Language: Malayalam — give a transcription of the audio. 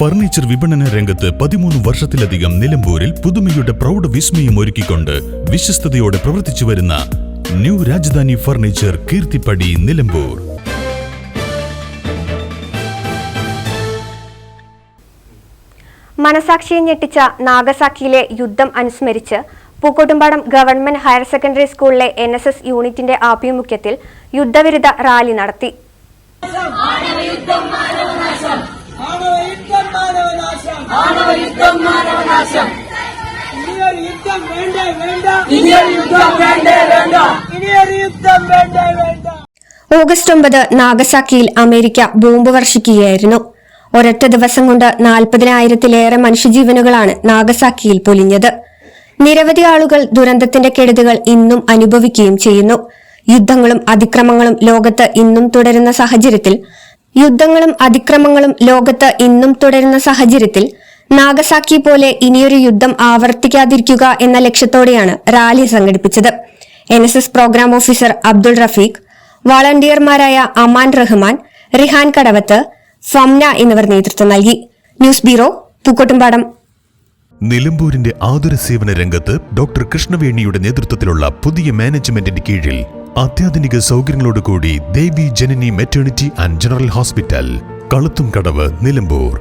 ഫർണിച്ചർ വിപണന രംഗത്ത് പതിമൂന്ന് വർഷത്തിലധികം നിലമ്പൂരിൽ പുതുമയുടെ പ്രൗഢ വിസ്മയം ഒരുക്കിക്കൊണ്ട് വിശ്വസ്തയോടെ പ്രവർത്തിച്ചു വരുന്ന ന്യൂ രാജധാനി ഫർണിച്ചർ കീർത്തിപ്പടി നിലമ്പൂർ. മനസാക്ഷിയെ ഞെട്ടിച്ച നാഗസാക്കിയിലെ യുദ്ധം അനുസ്മരിച്ച് പൂക്കോട്ടുംപാടം ഗവൺമെന്റ് ഹയർ സെക്കൻഡറി സ്കൂളിലെ എൻ യൂണിറ്റിന്റെ ആഭിമുഖ്യത്തിൽ യുദ്ധവിരുദ്ധ റാലി നടത്തി. മാനവനാശം. ഇനിയൊരു യുദ്ധം വേണ്ടേ വേണ്ട. ഇനിയൊരു യുദ്ധം വേണ്ടേ വേണ്ട. ഇനിയൊരു യുദ്ധം വേണ്ടേ വേണ്ട. ഓഗസ്റ്റ് ഒമ്പത് നാഗസാക്കിയിൽ അമേരിക്ക ബോംബ് വർഷിക്കുകയായിരുന്നു. ഒരൊറ്റ ദിവസം കൊണ്ട് നാൽപ്പതിനായിരത്തിലേറെ മനുഷ്യജീവനുകളാണ് നാഗസാക്കിയിൽ പൊലിഞ്ഞത്. നിരവധി ആളുകൾ ദുരന്തത്തിന്റെ കെടുതികൾ ഇന്നും അനുഭവിക്കുകയും ചെയ്യുന്നു. യുദ്ധങ്ങളും അതിക്രമങ്ങളും ലോകത്ത് ഇന്നും തുടരുന്ന സാഹചര്യത്തിൽ യുദ്ധങ്ങളും അതിക്രമങ്ങളും ലോകത്ത് ഇന്നും തുടരുന്ന സാഹചര്യത്തിൽ നാഗസാക്കി പോലെ ഇനിയൊരു യുദ്ധം ആവർത്തിക്കാതിരിക്കുക എന്ന ലക്ഷ്യത്തോടെയാണ് റാലി സംഘടിപ്പിച്ചത്. N S S program officer Abdul Rafeeq വളണ്ടിയർമാരായ Aman Rahman Rihan Kadavath Famna എന്നിവർ നേതൃത്വം നൽകി. News bureau Pookkottumpadam. നിലമ്പൂരിന്റെ ആതുര സേവന രംഗത്ത് ഡോക്ടർ കൃഷ്ണവേണിയുടെ നേതൃത്വത്തിലുള്ള പുതിയ മാനേജ്മെന്റിന്റെ കീഴിൽ അത്യാധുനിക സൗകര്യങ്ങളോടുകൂടി Devi Janani maternity and general hospital Kaluthum Kadavu Nilambur.